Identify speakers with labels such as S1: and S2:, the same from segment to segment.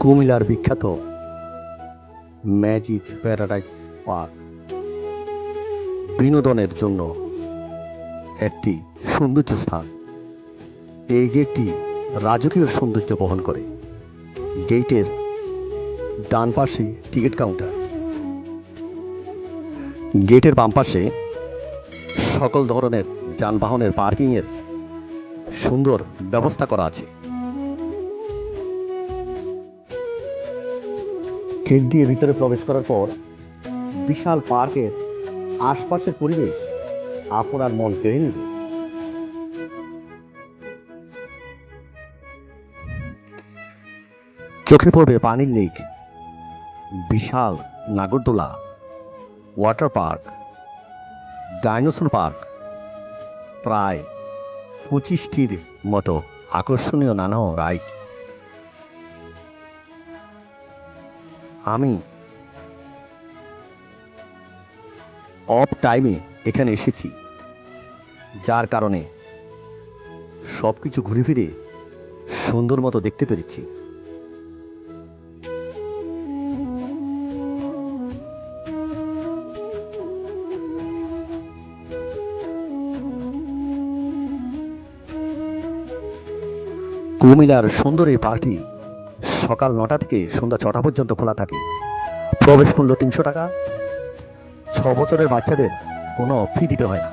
S1: কুমিল্লার বিখ্যাত magic paradise park. বিনোদনের জন্য একটি সৌন্দর্য স্থান। এই গেটটি রাজকীয় সৌন্দর্য বহন করে। গেটের ডান পাশে টিকিট কাউন্টার। গেটের বাম পাশে সকল ধরনের যানবাহনের পার্কিংয়ের সুন্দর ব্যবস্থা করা আছে। গেট দিয়ে ভিতরে প্রবেশ করার পর বিশাল পার্কের আশপাশের পরিবেশ আপনার মন কেড়ে নেবে। চোখে পড়বে পানির লেক, বিশাল নাগরদোলা, ওয়াটার পার্ক, ডাইনোসর পার্ক, প্রায় পঁচিশটির মতো আকর্ষণীয় নানা রাইড। আমি অফ টাইমে এখানে এসেছি, যার কারণে সব কিছু ঘুরে ফিরে সুন্দর মতো দেখতে পেরেছি। কুমিলার সুন্দর এই পার্টি সকাল নটা থেকে সন্ধ্যা ছটা পর্যন্ত খোলা থাকে। প্রবেশ মূল্য তিনশো টাকা। ছ বছরের বাচ্চাদের কোনো ফি দিতে হয় না।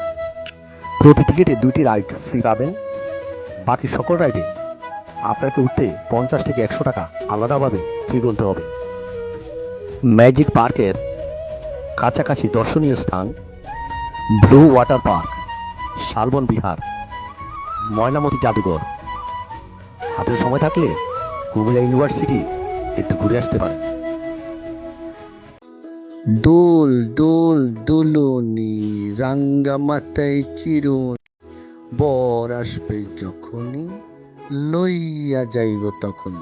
S1: প্রতি টিকিটে দুইটি রাইড ফ্রি পাবেন। বাকি সকল রাইডে আপনাকে উঠতে পঞ্চাশ থেকে একশো টাকা আলাদাভাবে ফি বলতে হবে। ম্যাজিক পার্কের কাছাকাছি দর্শনীয় স্থান blue water park Shalban Vihara, Mainamati জাদুঘর। হাতে সময় থাকলে কুমিল্লা ইউনিভার্সিটি একটু ঘুরে আসতে পারেন। দোল দোল দোলনি রাঙ্গা মাথায় চিরুন বর আসবে যখনই লইয়া যাইব তখন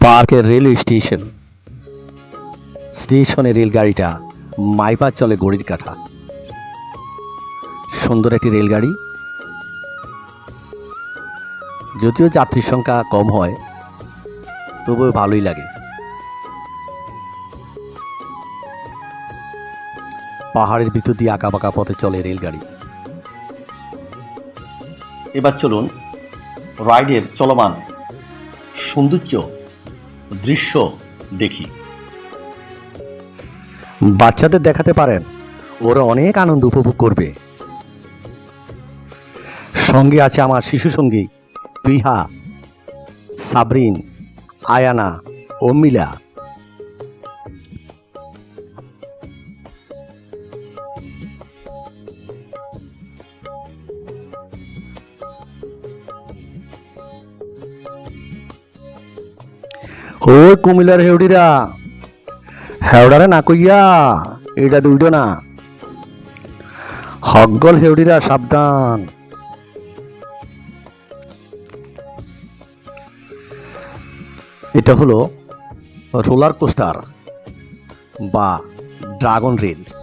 S1: পার্কের রেলওয়ে স্টেশন স্টেশনে রেলগাড়িটা মাইপার চলে গড়ির কাঠা সুন্দর একটি রেলগাড়ি। যদিও যাত্রীর সংখ্যা কম হয়, তবুও ভালোই লাগে। পাহাড়ের ভিতর দিয়ে আঁকা বাঁকা পথে চলে রেলগাড়ি। এবার চলুন রাইডের চলমান সৌন্দর্য দৃশ্য দেখি। বাচ্চাদের দেখাতে পারেন। ওরা অনেক আনন্দ উপভোগ করবে। সঙ্গে আছে আমার শিশু সঙ্গী প্রিহা সাবরিন, আয়ানা ও মিলা। ও কুমিল্লার হেউডিরা হেওড়ারে না কইয়া এটা দুইটো না। হকগল হেউডিরা সাবধান। এটা হলো রোলার কোস্টার বা ড্রাগন রেল।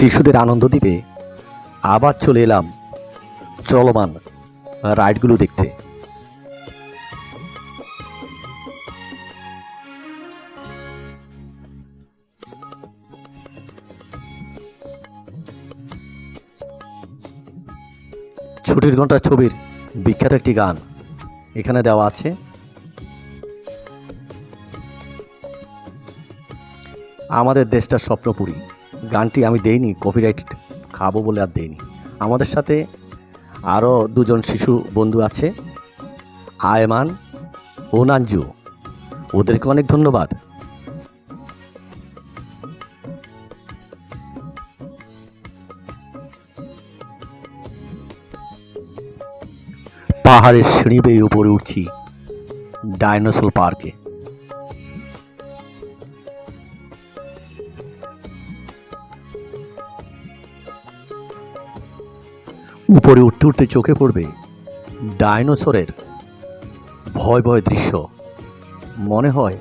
S1: শিশুদের আনন্দ দিবে। আবার চলে এলাম চলমান রাইডগুলো দেখতে। ছুটির ঘণ্টা ছবির বিখ্যাত একটি গান এখানে দেওয়া আছে। আমাদের দেশটা স্বপ্নপুরী। গানটি আমি দেইনি কপিরাইট খাব বলে আর দেইনি। আমাদের সাথে আরও দুজন শিশু বন্ধু আছে, আয়মান ও নাঞ্জু ওদেরকে অনেক ধন্যবাদ। পাহাড়ের সিঁড়ি বেয়ে উপরে উঠছি, ডাইনোসর পার্কে। উপরে উঠতে উঠতে চোখে পড়বে ডায়নোসরের ভয় ভয় দৃশ্য। মনে হয়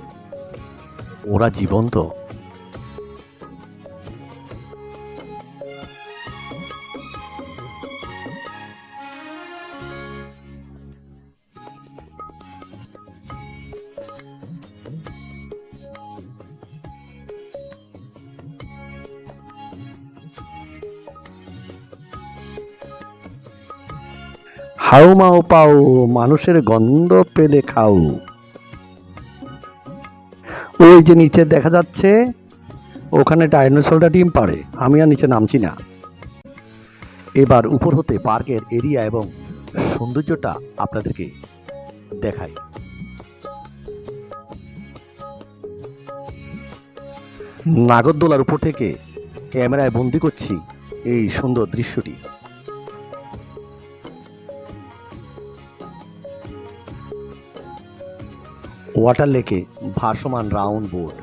S1: ওরা জীবন্ত। হাউ মাও পাও, মানুষের গন্ধ পেলে খাও। ওই যে নিচে দেখা যাচ্ছে, ওখানে ডাইনোসরটা ডিম পাড়ে, আমি আর নিচে নামছি না। এবার উপর হতে পার্কের এরিয়া এবং সৌন্দর্যটা আপনাদেরকে দেখাই। নাগরদোলার উপর থেকে ক্যামেরায় বন্দি করছি এই সুন্দর দৃশ্যটি। ওয়াটার লেকে ভাসমান রাউন্ড বোর্ড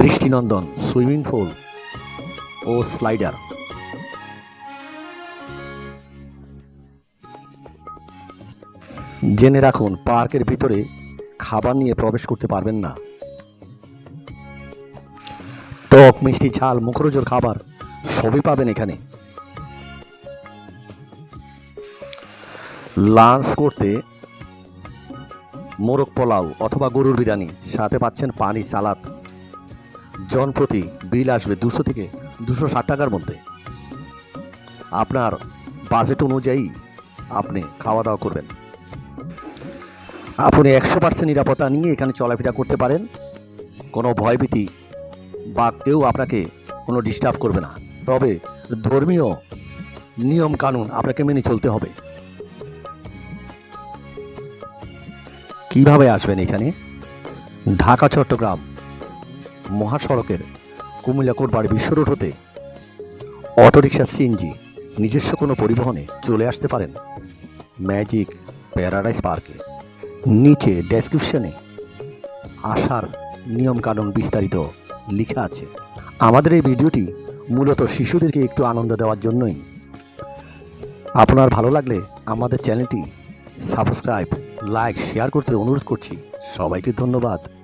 S1: দৃষ্টিনন্দন, সুইমিং পুল ও স্লাইডার। জেনে রাখুন, পার্কের ভিতরে খাবার নিয়ে প্রবেশ করতে পারবেন না। টক, মিষ্টি, ঝাল মুখরোচর খাবার সবই পাবেন এখানে। লাঞ্চ করতে মোরগ পোলাও অথবা গরুর বিরিয়ানি। সাথে পাচ্ছেন পানি, সালাদ। জনপ্রতি বিল আসবে দুশো থেকে দুশো ষাট টাকার মধ্যে। আপনার বাজেট অনুযায়ী আপনি খাওয়া দাওয়া করবেন। আপনি একশো পার্সেন্ট নিরাপত্তা নিয়ে এখানে চলাফেরা করতে পারেন। কোনো ভয়ভীতি বা কেউ আপনাকে কোনো ডিস্টার্ব করবে না। তবে ধর্মীয় নিয়ম কানুন আপনাকে মেনে চলতে হবে। কীভাবে আসবেন এখানে? ঢাকা, চট্টগ্রাম, মহাসড়কের কুমিল্লা কোটবাড়ি বিশ্ব রোড হতে অটোরিকশা সিএনজি নিজস্ব কোনো পরিবহনে চলে আসতে পারেন ম্যাজিক প্যারাডাইস পার্কে। নিচে ডেসক্রিপশনে আসার নিয়মকানুন বিস্তারিত লেখা আছে। আমাদের এই ভিডিওটি মূলত শিশুদেরকে একটু আনন্দ দেওয়ার জন্যই। আপনার ভালো লাগলে আমাদের চ্যানেলটি সাবস্ক্রাইব লাইক শেয়ার করতে অনুরোধ করছি। সবাইকে ধন্যবাদ।